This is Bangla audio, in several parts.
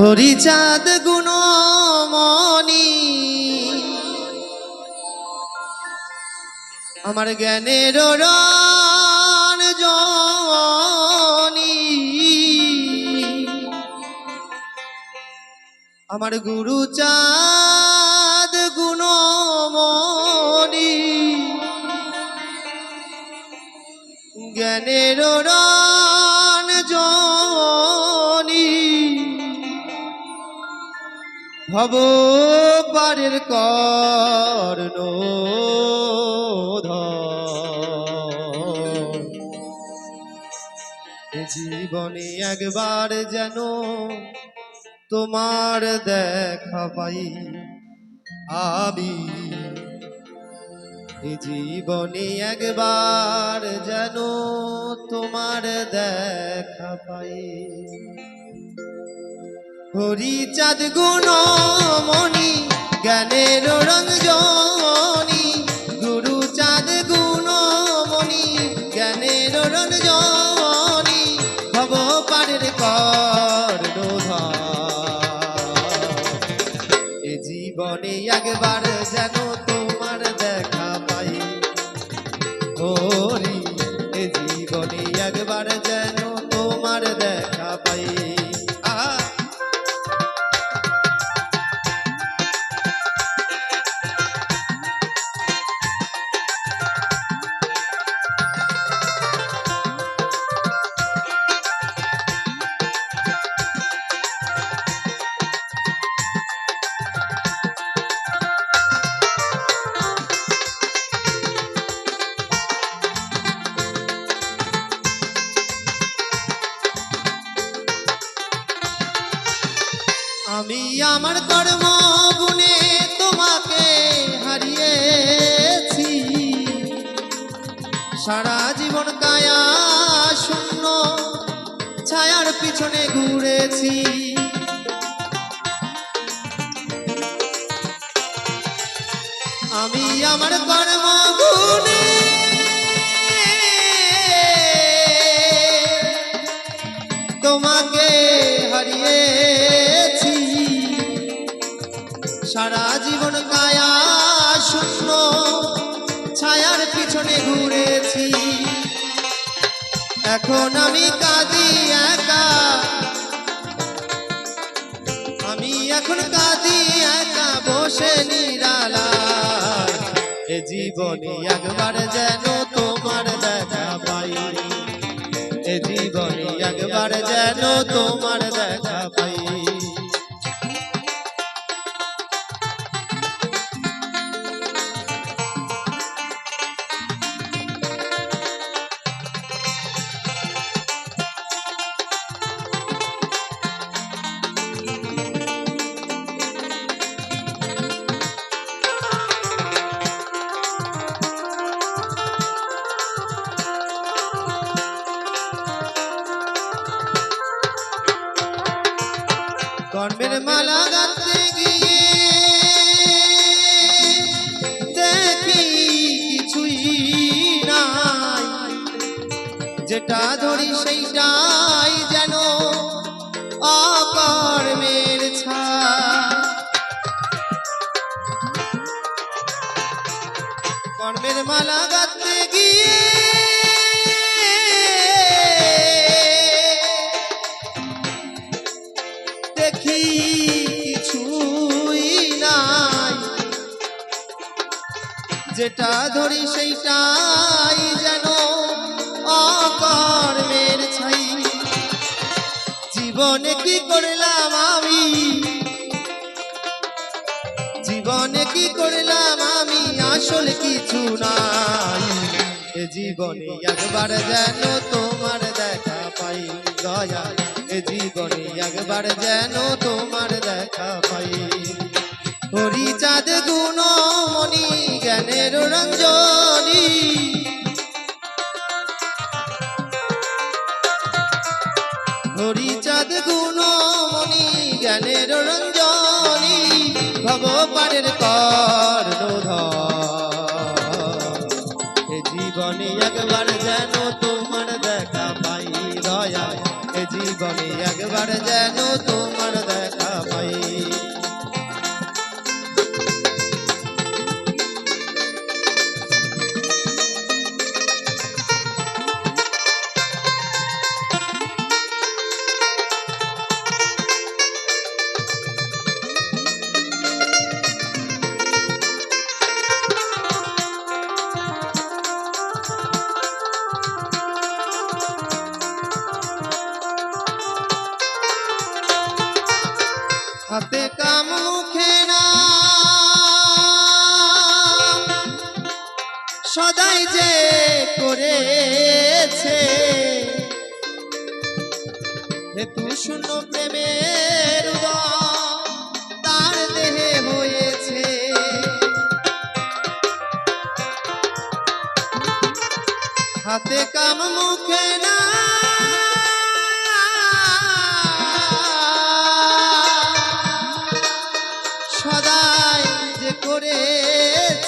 হরিচাঁদ গুণমণি। আমার জ্ঞানের জনি। আমার গুরু চাঁদ ভব পারের কর্ণ জীবনে একবার যেন তোমার দেখা পাই এ জীবনে একবার যেন তোমার দেখা পাই। হরি চাঁদ গুণ সারা জীবন কায়া শূন্য ছায়ার পিছনে ঘুরেছি। আমি আমার কর্ম তোমাকে হারিয়েছি। সারা এখন আমি কাঁদি একা। আমি এখন কাঁদি একা, বসে নিরালা এ জীবনে একবার যেন তোমার দেখা পাই এ জীবনে একবার যেন তোমার দেখা যেটা ধরি সেইটাই যেন অকর্মের ছাই কর্মের মালা গাঁথতে গিয়ে দেখি কিছুই নাই। যেটা ধরি সেইটাই যেন অকর্মের ছাই জীবনে কি করলাম আমি? জীবনে কি করলাম আমি? আসল কিছু নাই। এ জীবনে একবার যেন তোমার দেখা পাই, দয়া। এ জীবনে একবার যেন তোমার দেখা পাই। হরি চাঁদ গুণ মণি জ্ঞানের রঞ্জনী। হরি চাঁদ গুণমণি, জ্ঞানের রঞ্জনী, ভগবানের কর এ জীবনে একবার যেন তোমার দেখা পাই রয়া, এ জীবনে একবার যেন তোমার হাতে কাম মুখে না সদাই যে করেছে। হেতু শূন্য প্রেমের তার দেহে হয়েছে। হাতে কাম মুখে না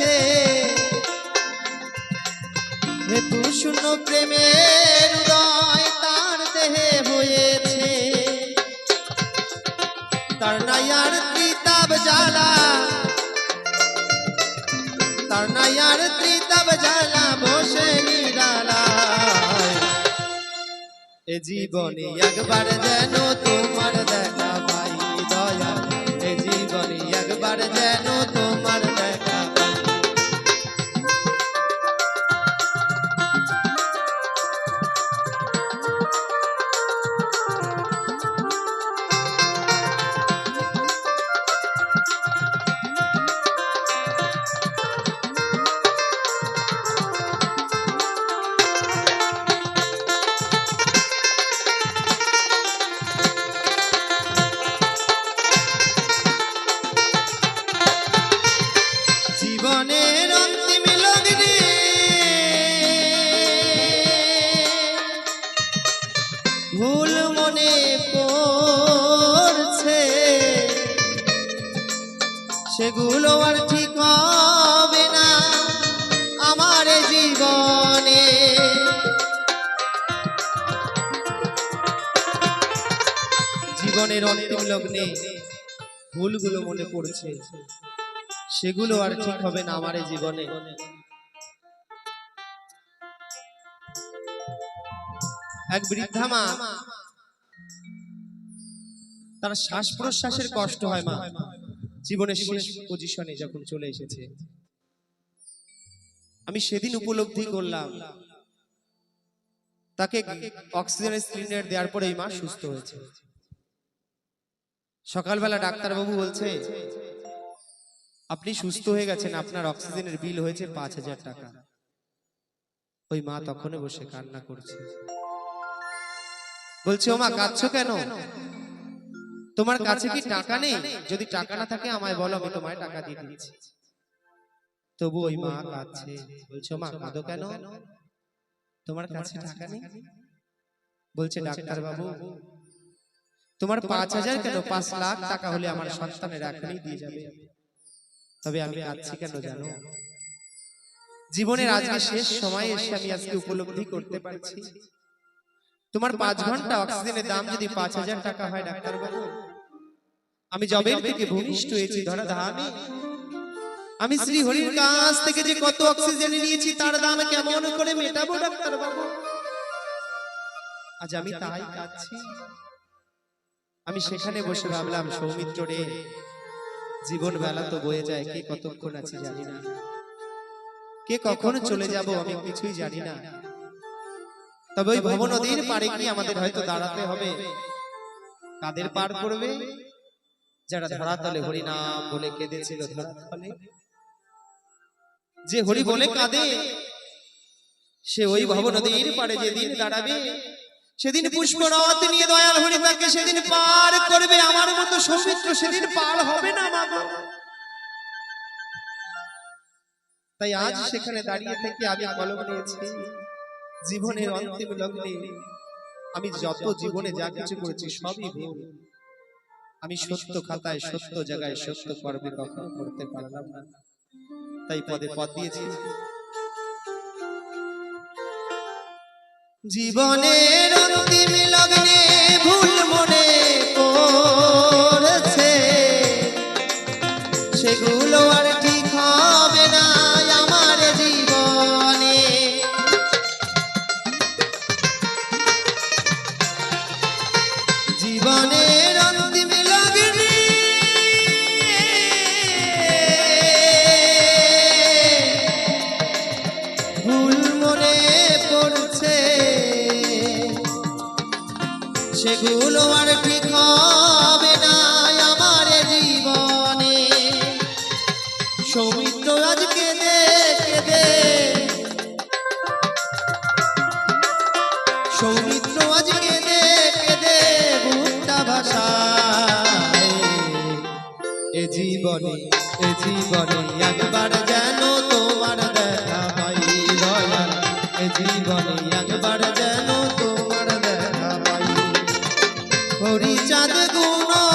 করেছে হেতু শূন্য প্রেমের উদয় তার দেহে হয়েছে। তার নাই আর ত্রিতাব জ্বালা। তার নাই আর ত্রিতাব জ্বালা বসে এ জীবনে একবার যেন তোমার দেখা দয়া। এ জীবনে একবার যেন তোমার সেগুলো আর ঠিক হবে না আমার জীবনে। জীবনের অন্তিম লগ্নে ভুলগুলো মনে পড়ছে। সেগুলো আর ঠিক হবে না আমার জীবনে। এক বৃদ্ধা মা, তার শ্বাস প্রশ্বাসের কষ্ট হয় মা। জীবনের শেষ পজিশনে যখন চলে এসেছে। আমি সেদিন উপলব্ধি করলাম, তাকে অক্সিজেনের সিলিন্ডার দেওয়ার পরে এই মা সুস্থ হয়েছে। সকালবেলা ডাক্তারবাবু বলছে, আপনি সুস্থ হয়ে গেছেন, আপনার অক্সিজেনের বিল হয়েছে পাঁচ হাজার টাকা। ওই মা তখনই বসে কান্না করছে। বলছে ও মা কাঁদছো কেন? তোমার কাছে কি টাকা নেই? যদি টাকা না থাকে আমায় বলো আমি তোমায় টাকা দিয়ে দিচ্ছি। তবু ওই মা কাঁদছে। বলছে মা কাঁদো কেন? তোমার কাছে টাকা নেই? বলছে ডাক্তার বাবু তোমার পাঁচ হাজার কেন? পাঁচ লাখ টাকা হলে আমার সন্তানের এখনই দিয়ে যাবে। তবে আমি কাঁদছি কেন জানো? জীবনের আজকে শেষ সময় এসে আমি আজকে উপলব্ধি করতে পারছি। তোমার পাঁচ ঘণ্টা অক্সিজেনের দাম যদি পাঁচ হাজার টাকা হয় ডাক্তার বাবু আমি জবের থেকে ভূমিষ্ঠ হয়েছি ধরা ধামে আমি শ্রী হরির কাছ থেকে যে কত অক্সিজেন নিয়েছি তার দাম কেমন করে মেটাবো ডাক্তার বাবু আজ আমি তাই কাঁদছি। আমি সেখানে বসে ভাবলাম সৌমিত্র রে জীবন বেলা তো বয়ে যায় কে কতক্ষণ আছে জানি না। কে কখন চলে যাব আমি কিছুই জানি না। তবে ওই ভব নদীর পারে কি আমাদের হয়তো দাঁড়াতে হবে। কাদের পার করবে? যারা ধরাতলে হরি নাম বলে কেঁদেছিল ধরাতলে। যে হরি বলে কাঁদে সে ওই ভব নদীর পারে যেদিন দাঁড়াবে সেদিন পুষ্পরথ নিয়ে দয়াল হরি তাকে সেদিন পার করবে। আমার মতো সৌমিত্র সেদিন পার হবে না গো। তাই আজ সেখানে দাঁড়িয়ে থেকে আমি কলম নিয়েছি। জীবনের অন্তিম লগ্নে আমি যত জীবনে যা কিছু করেছি সবই ভুল। আমি সত্য খাতায় সত্য জায়গায় সত্য কর্মে কখনো করতে পারলাম না। তাই পদে পদ দিয়েছি। জীবনের অন্তিম লগ্নে ভুল মনে জীবনের মনে পড়ছে। আর হবে না আমার জীবনে। সৌমিত্র আজ কেঁদে জীবনে, এ জীবনে একবার যেন তোমার দেখা পাই দয়াল। এ জীবনে একবার যেন তোমার দেখা পাই। হরি চাঁদ গুণ